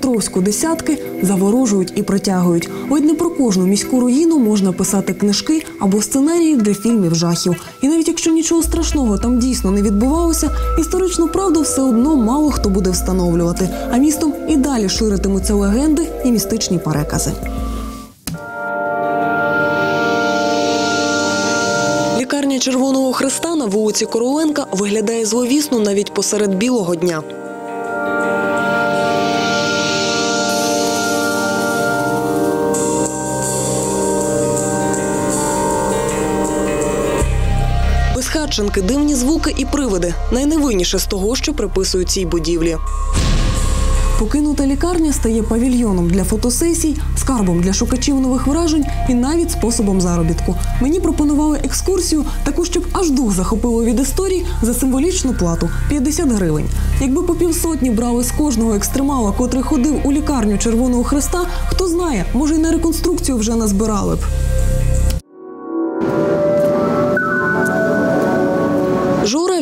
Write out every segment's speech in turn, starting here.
Дніпропетровську десятки заворожують і притягують. Ведь не про кожну міську руїну можна писати книжки або сценарії для фільмів жахів. І навіть якщо нічого страшного там дійсно не відбувалося, історичну правду все одно мало хто буде встановлювати. А містом і далі ширитимуться легенди і містичні перекази. Лікарня Червоного Христа на вулиці Короленка виглядає зловісно навіть посеред білого дня. Безхатченки, дивні звуки і привиди найневинніше з того, що приписують цій будівлі. Покинута лікарня стає павільйоном для фотосесій, скарбом для шукачів нових вражень і навіть способом заробітку. Мені пропонували екскурсію, таку, щоб аж дух захопило від історії за символічну плату 50 гривень. Якби по півсотні брали з кожного екстремала, котрий ходив у лікарню Червоного Христа, хто знає, може й на реконструкцію вже назбирали б.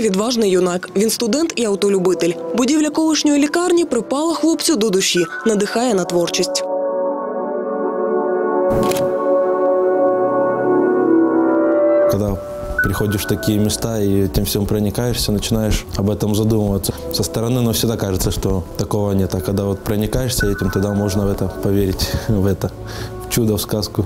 відважний юнак. Він студент і автолюбитель. Будівля колишньої лікарні припала хлопцю до душі, надихає на творчість. Когда приходишь в такие места и этим всем проникаешься, начинаешь об этом задумываться. Со стороны, но всегда кажется, что такого нет. А когда вот проникаешься этим, тогда можно в это поверить, в это, в чудо, в сказку.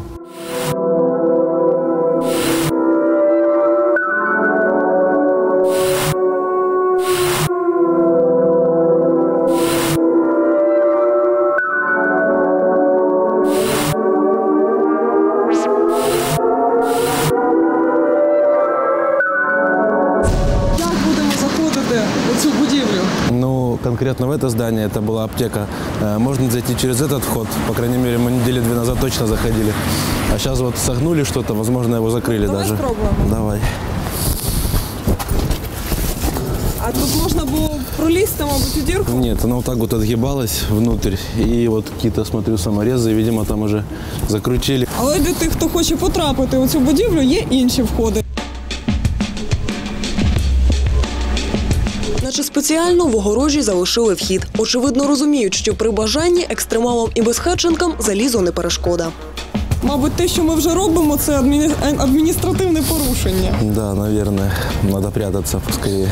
конкретно в это здание, это была аптека. Э, Можно зайти через этот вход. По крайней мере, мы недели две назад точно заходили. А сейчас вот согнули что-то, возможно, его закрыли Давай даже. спробуем. Давай. А тут можна було пролізти, мабуть, у дірку. Нет, она вот так вот отгибалась внутрь. И вот какие-то, смотрю, саморезы, видимо, там уже закрутили. Але для тих, хто хоче потрапити у цю будівлю, є інші входи. Наче спеціально в огорожі залишили вхід. Очевидно, розуміють, що при бажанні екстремалам і безхатченкам залізо не перешкода. Мабуть, те, що ми вже робимо, це адміністративне порушення. Да, наверное, надо прятаться поскорее.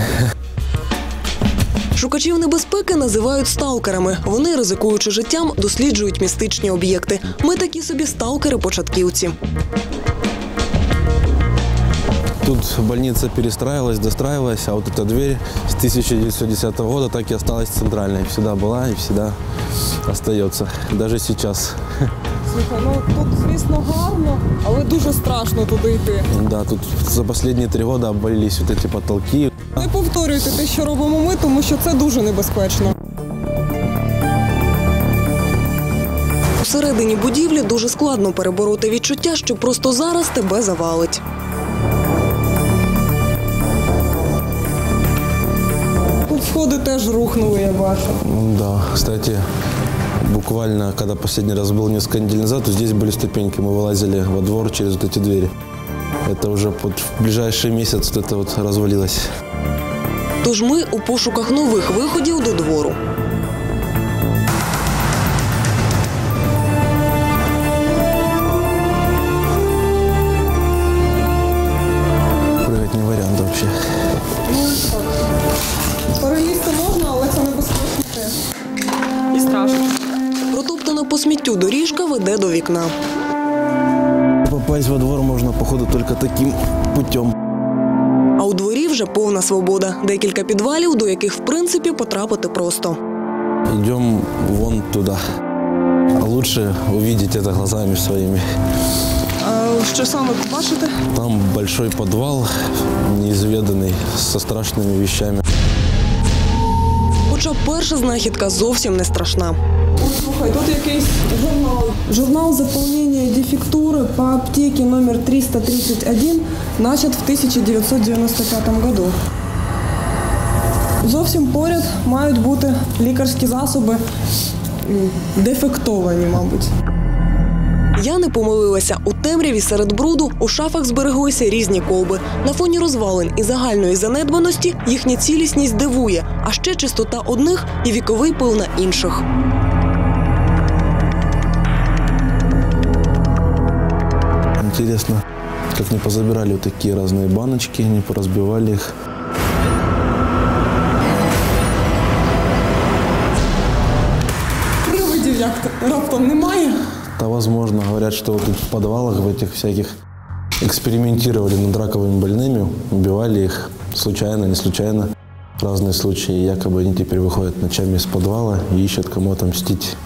Шукачів небезпеки називають сталкерами. Вони, ризикуючи життям, досліджують містичні об'єкти. Ми такі собі сталкери-початківці. Тут больница перестраивалась, достраивалась, а вот эта дверь с 1910 года так и осталась центральной. Всегда была и всегда остается. Даже сейчас. Слухай, ну тут, звісно, гарно, але дуже страшно туди йти. Да, тут за последние три года обвалились вот эти потолки. Не повторюйте те, що робимо ми, тому що це дуже небезпечно. Усередині будівлі дуже складно перебороти відчуття, що просто зараз тебе завалить. сходи теж рухнули, я бачу. М, Да, кстати, буквально, когда последний раз был несколько недель назад, то здесь были ступеньки. Мы вылазили во двор через вот эти двери. Это уже под в ближайший месяц вот это вот развалилось. Тож ми у пошуках нових виходів до двору. по сміттю доріжка веде до вікна. Попасть во двор можно, походу, только таким путем. А у дворі вже повна свобода. Декілька підвалів, до яких в принципі потрапити просто. Идем вон туда. А лучше увидеть это глазами своими. А що саме бачите? Там большой подвал, неизведанный, со страшными вещами. Хоча перша знахідка зовсім не страшна. Слухай, тут якийсь журнал. Заповнення дефектури по аптеке номер 331, начат в 1995 году. Зовсім поряд мають бути лікарські засоби дефектовані, мабуть. Я не помилилася. У темряві серед бруду у шафах збереглися різні колби. На фоні розвалин і загальної занедбаності їхня цілісність дивує, а ще чистота одних і віковий пил на інших. Интересно, как не позабирали вот такие разные баночки, не поразбивали их. Привидів як раптом немає. Да, возможно, говорят, что вот в подвалах в этих всяких экспериментировали над раковыми больными, убивали их случайно, не случайно. Разные случаи. Якобы они теперь выходят ночами из подвала и ищут кому отомстить.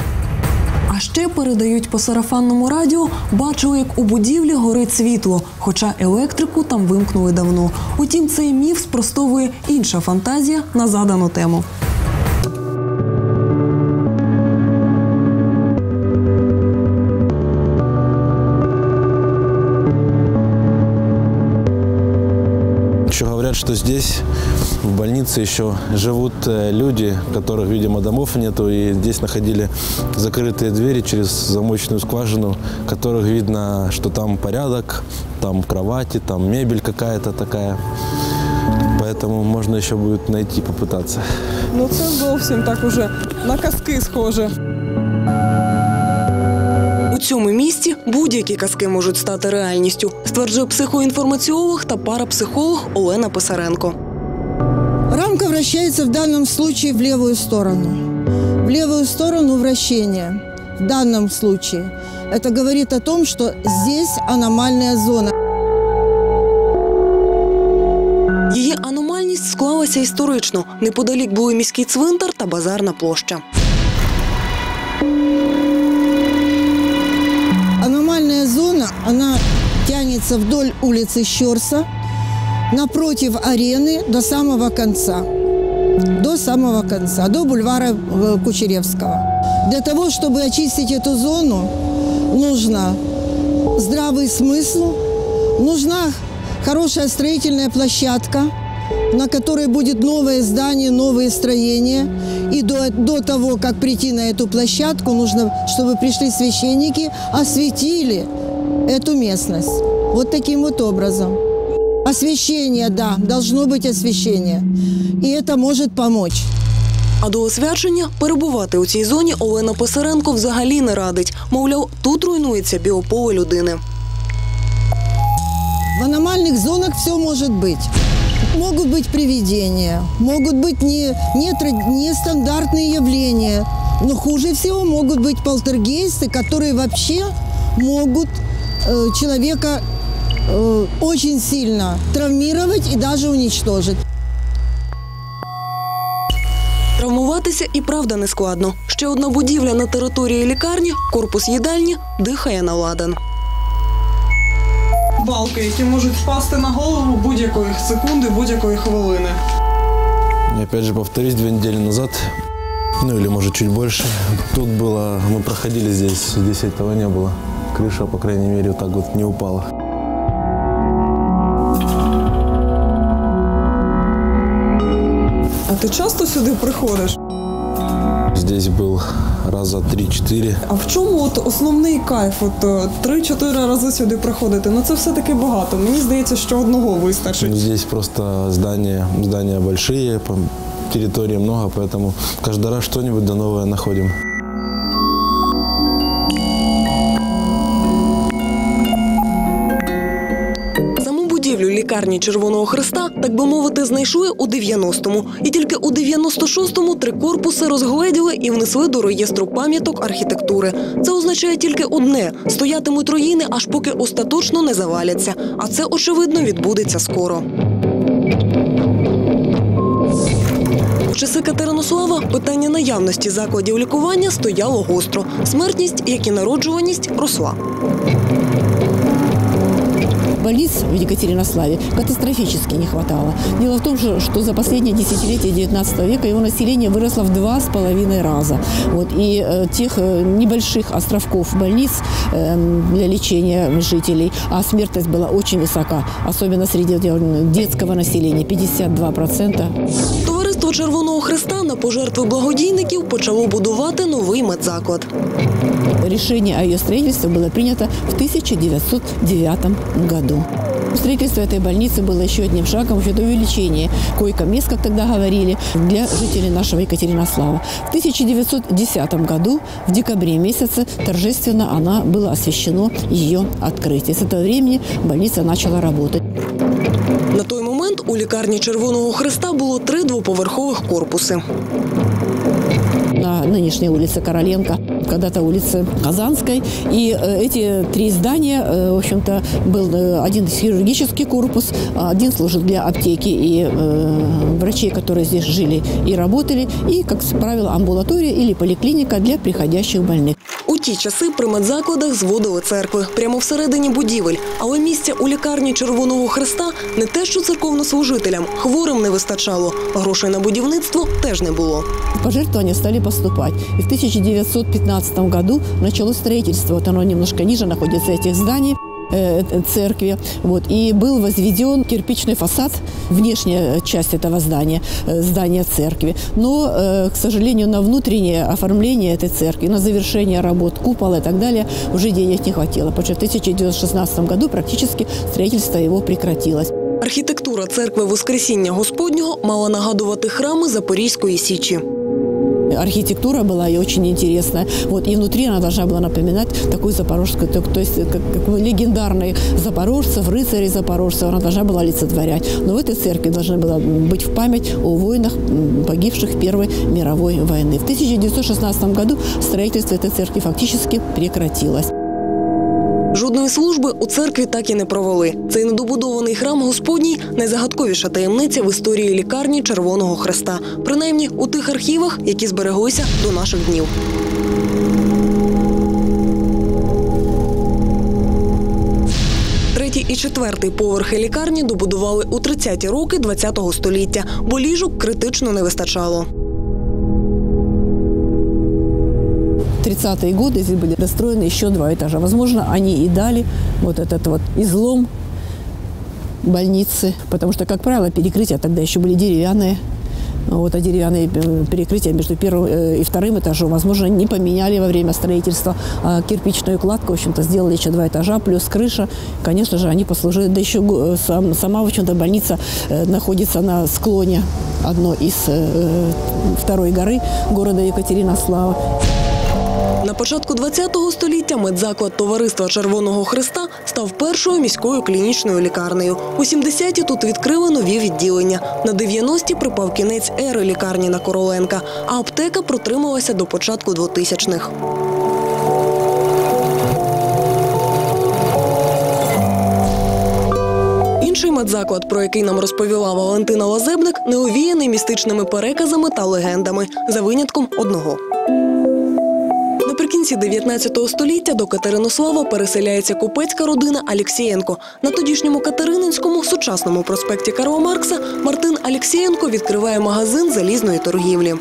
А ще передають по сарафанному радіо, бачили, як у будівлі горить світло, хоча електрику там вимкнули давно. Утім, цей міф спростовує інша фантазія на задану тему. Что здесь, больнице, еще живут э, люди, которых, видимо, домов нету, и здесь находили закрытые двери через замочную скважину, которых видно, что там порядок, там кровати, там мебель какая-то такая. Поэтому можно еще будет найти, попытаться. Ну це зовсім так уже на казки схоже. У цьому місті будь-які казки можуть стати реальністю, стверджує психоінформаціолог та парапсихолог Олена Писаренко. Рамка вращается в данном случае в левую сторону. В левую сторону вращения. В данном случае. Это говорит о том, что здесь аномальная зона. Її аномальність склалася історично. Неподалік були міський цвинтар та базарна площа. Аномальная зона, она тянется вдоль улицы Щерса, напротив арены до самого конца. До самого конца, до бульвара э, Кучеревского. Для того, чтобы очистить эту зону, нужно здравый смысл, нужна хорошая строительная площадка, на которой будет новое здание, новые строения. И до, до того, как прийти на эту площадку, нужно, чтобы пришли священники, осветили эту местность. Вот таким вот образом. Освещение, да, должно быть освещение. И это может помочь. А до освячення перебувати у цій зоні Олена Писаренко взагалі не радить. Мовляв, тут руйнується біополе людини. В аномальных зонах все может быть. Могут быть привидения, могут быть не, нетра- нестандартные явления. Но хуже всего могут быть полтергейсты, которые вообще могут э, человека э, очень сильно травмировать и даже уничтожить. Травмуватися і правда не складно. Ще одна будівля на території лікарні, корпус їдальні, дихає на ладан. Балки, які можуть впасти на голову будь-якої секунди, будь-якої хвилини. И опять же, повторюсь, две недели назад, ну или может чуть больше, тут было, мы проходили здесь, здесь этого не было. Крыша, по крайней мере, вот так вот не упала. ти часто сюди приходиш? Здесь был раза три-четыре. А в чому от основний кайф? От е, три-чотири рази сюди приходити? Ну це все-таки багато. Мені здається, що одного вистачить. Ну, Здесь просто здания, здания большие, по территории много, поэтому каждый раз что-нибудь да новое находим. Лікарні Червоного Христа, так би мовити, знайшли у 90-му. І тільки у 96-му три корпуси розгледіли і внесли до реєстру пам'яток архітектури. Це означає тільки одне: стоятимуть руїни, аж поки остаточно не заваляться. А це, очевидно, відбудеться скоро. В часи Катеринослава питання наявності закладів лікування стояло гостро. Смертність, як і народжуваність, росла. Больниц в Екатеринославе катастрофически не хватало. Дело в том, что, за последние десятилетия XIX века его население выросло в два с половиной раза. Вот, и э, тех э, небольших островков больниц э, для лечения жителей, а смертность была очень высока, особенно среди детского населения, 52%. Товариство Червоного Христа на пожертви благодійників почало будувати новий медзаклад. Решение о ее строительстве было принято в 1909 году. Строительство этой больницы было еще одним шагом в увеличения койко-мест, как тогда говорили, для жителей нашего Екатеринослава. В 1910 году, в декабре месяце, торжественно она была освящено ее открытие. С этого времени больница начала работать. Момент у лікарні Червоного Христа було три двоповерхових корпуси. на нынешней улице Короленко, когда-то улице Казанской. И э, эти три здания, э, в общем-то, был э, один хирургический корпус, а один служил для аптеки и врачей, которые здесь жили и работали, и, как правило, амбулатория или поликлиника для приходящих больных. У ті часи при медзакладах зводили церкви прямо всередині будівель, але місця у лікарні Червоного Христа не те, що церковнослужителям, хворим не вистачало. Грошей на будівництво теж не було. Пожертвования стали поступать. И в 1915 году началось строительство. Вот оно немножко ниже находится этих зданий э, э, церкви. Вот, и был возведен кирпичный фасад, внешняя часть этого здания, э, здания церкви. Но, э, к сожалению, на внутреннее оформление этой церкви, на завершение работ купола и так далее уже денег не хватило. Потому что в 1916 году практически строительство его прекратилось. Архітектура церкви Воскресіння Господнього мала нагадувати храми Запорізької січі. Архитектура была и очень интересная. Вот, и внутри она должна была напоминать такую запорожскую, то, то есть как, как бы легендарных запорожцев, рыцарей запорожцев она должна была олицетворять. Но в этой церкви должна была быть в память о воинах, погибших в Первой мировой войны. В 1916 году строительство этой церкви фактически прекратилось. Жодної служби у церкві так і не провели. Цей недобудований храм Господній найзагадковіша таємниця в історії лікарні Червоного Хреста, принаймні у тих архівах, які збереглися до наших днів. І четвертий поверхи лікарні добудували у 30-ті роки ХХ століття, бо ліжок критично не вистачало. 30-е годы здесь были достроены еще два этажа. Возможно, они и дали вот этот вот излом больницы, потому что, как правило, перекрытия тогда еще были деревянные. Вот, а деревянные э, перекрытия между первым э, и вторым этажом, возможно, не поменяли во время строительства. А кирпичную кладку, в общем-то, сделали еще два этажа, плюс крыша. Конечно же, они послужили. Да еще э, сам- сама, в общем-то, больница находится на склоне одной из второй горы города Екатеринослава. На початку ХХ століття медзаклад Товариства Червоного Христа став першою міською клінічною лікарнею. У 70-ті тут відкрили нові відділення. На 90-ті припав кінець ери лікарні на Короленка, а аптека протрималася до початку 2000-х. Інший медзаклад, про який нам розповіла Валентина Лазебник, не овіяний містичними переказами та легендами, за винятком одного. Наприкінці 19 століття до Катеринослава переселяється купецька родина Алєксєєнко. На тодішньому Катерининському сучасному проспекті Карла Маркса Мартин Алєксєєнко відкриває магазин залізної торгівлі.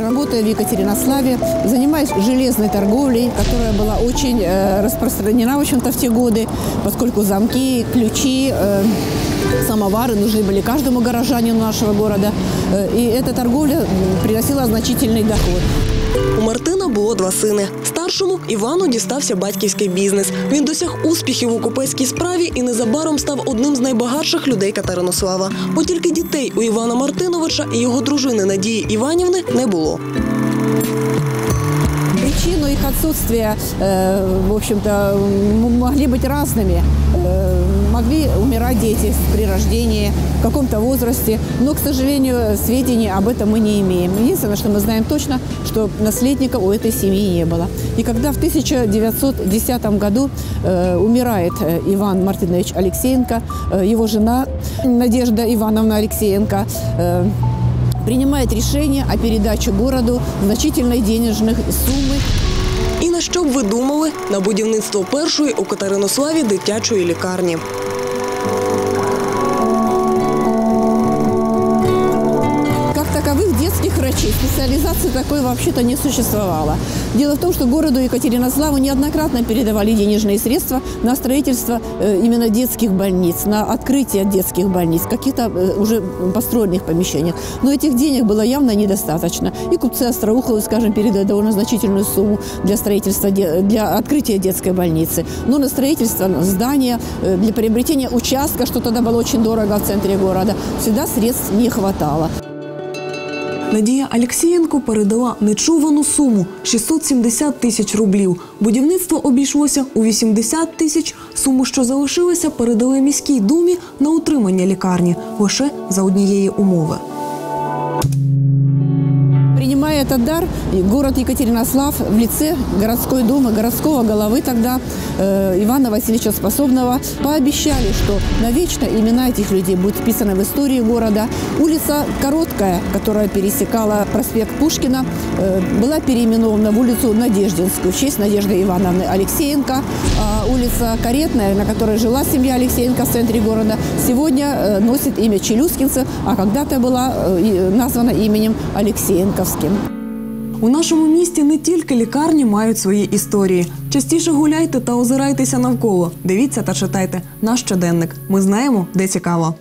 Работая в Екатеринославе, занимаюсь железной торговлей, которая была очень э, распространена, в общем-то, в те годы, поскольку замки, ключи, э, самовары нужны были каждому горожанину нашего города. Э, и эта торговля м, приносила значительный доход. У Мартина було два сини. Старшому Івану дістався батьківський бізнес. Він досяг успіхів у купецькій справі і незабаром став одним з найбагатших людей Катеринослава. От тільки дітей у Івана Мартиновича і його дружини Надії Іванівни не було. Отсутствия, э, в общем-то, могли быть разными. Э, могли умирать дети при рождении, в каком-то возрасте, но, к сожалению, сведений об этом мы не имеем. Единственное, что мы знаем точно, что наследника у этой семьи не было. И когда в 1910 году э, умирает Иван Мартинович Алексеенко, его жена Надежда Ивановна Алексеенко, принимает решение о передаче городу значительной денежной суммы на що б ви думали на будівництво першої у Катеринославі дитячої лікарні? Врачей. Специализации такой вообще-то не существовало. Дело в том, что городу Екатеринославу неоднократно передавали денежные средства на строительство э, именно детских больниц, на открытие детских больниц, каких-то э, уже построенных помещениях. Но этих денег было явно недостаточно. И купцы Остроуховы, скажем, передали довольно значительную сумму для строительства, для открытия детской больницы. Но на строительство здания, э, для приобретения участка, что тогда было очень дорого в центре города, всегда средств не хватало. Надія Алексієнко передала нечувану суму 670 тисяч рублів. Будівництво обійшлося у 80 тисяч. Суму, що залишилася, передали міській думі на утримання лікарні лише за однієї умови. Принимая этот дар, город Екатеринослав в лице городской думы, городского головы тогда э, Ивана Васильевича Способного пообещали, что навечно имена этих людей будут вписаны в историю города. Улица Короткая, которая пересекала проспект Пушкина, э, была переименована в улицу Надеждинскую в честь Надежды Ивановны Алексеенко. А улица Каретная, на которой жила семья Алексеенко в центре города, сегодня э, носит имя Челюскинцев, а когда-то была названа именем Алексеенковским. У нашому місті не тільки лікарні мають свої історії. Частіше гуляйте та озирайтеся навколо. Дивіться та читайте наш щоденник. Ми знаємо, де цікаво.